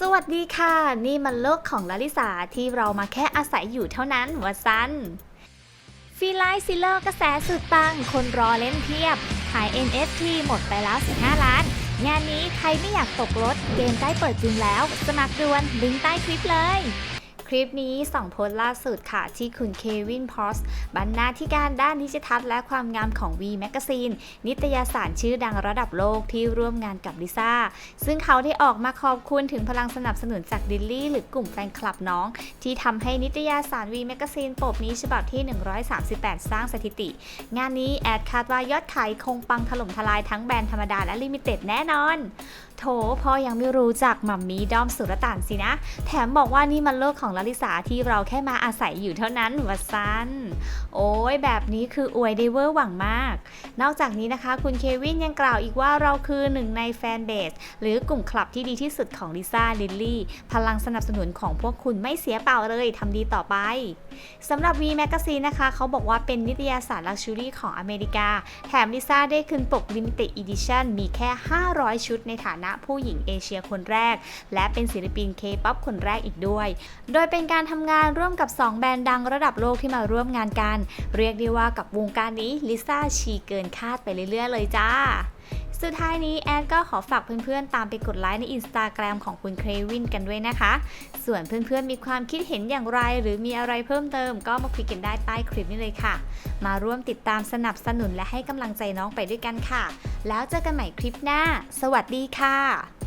สวัสดีค่ะ นี่มันโลกของลลิสาที่เรามาแค่อาศัยอยู่เท่านั้นวะซันฟีไลท์ซิลเลอร์กระแสสุดปัง คนรอเล่นเพียบ ขาย NFT หมดไปแล้ว 15 ล้าน งานนี้ใครไม่อยากตกรถ เกมใกล้เปิดจริงแล้ว สมัครด่วนลิงก์ใต้คลิปเลย ลิปนี้ส่องโพสต์ล่าสุดค่ะ ที่คุณเควินพอสบรรณาธิการด้านดิจิทัลและความงามของ V Magazine นิตยสารชื่อดังระดับโลกที่ร่วมงานกับลิซ่า ซึ่งเขาได้ออกมาขอบคุณถึงพลังสนับสนุนจากดิลลี่ หรือกลุ่มแฟนคลับน้อง ที่ทำให้นิตยสาร V Magazine ปกนี้ฉบับที่ 138 สร้างสถิติ งานนี้แอดคาดว่ายอดขายคงปังถล่มทลายทั้งแบรนด์ธรรมดาและลิมิเต็ดแน่นอน โถพ่อยังไม่รู้จักมัมมี่ด้อมสุรต่านสินะ แถมบอกว่านี่มันโลกของลลิสาที่เราแค่มาอาศัยอยู่เท่านั้นวะซันโอ้ยแบบนี้คืออวยไดเวอร์หวังมากนอกจากนี้นะคะ คุณเควินยังกล่าวอีกว่าเราคือหนึ่งในแฟนเบสหรือกลุ่มคลับที่ดีที่สุดของลิซ่าลิลลี่พลังสนับสนุนของพวกคุณไม่เสียเปล่าเลยทำดีต่อไปสำหรับ V Magazine นะคะ เขาบอกว่าเป็นนิตยสารลักชัวรี่ของอเมริกา แถมลิซ่าได้ขึ้นปก Limited Edition มีแค่ 500 ชุดในฐานะผู้หญิงเอเชียคนแรก และเป็นศิลปินเคป๊อปคนแรกอีกด้วย โดยเป็นการทำงานร่วมกับ 2 แบรนด์ดังระดับโลกที่มาร่วมงานกัน เรียกได้ว่ากับวงการนี้ลิซ่าชีเกินคาดไปเรื่อยๆ เลยจ้า สุดท้ายนี้แอดก็ขอฝากเพื่อนๆ ตามไปกดไลค์ในอินสตาแกรมของคุณเครวินกันด้วยนะคะ ส่วนเพื่อนๆ มีความคิดเห็นอย่างไร หรือมีอะไรเพิ่มเติม ก็มาคุยกันได้ใต้คลิปนี้เลยค่ะ มาร่วมติดตามสนับสนุนและให้กำลังใจน้องไปด้วยกันค่ะ แล้วเจอกันใหม่คลิปหน้า สวัสดีค่ะ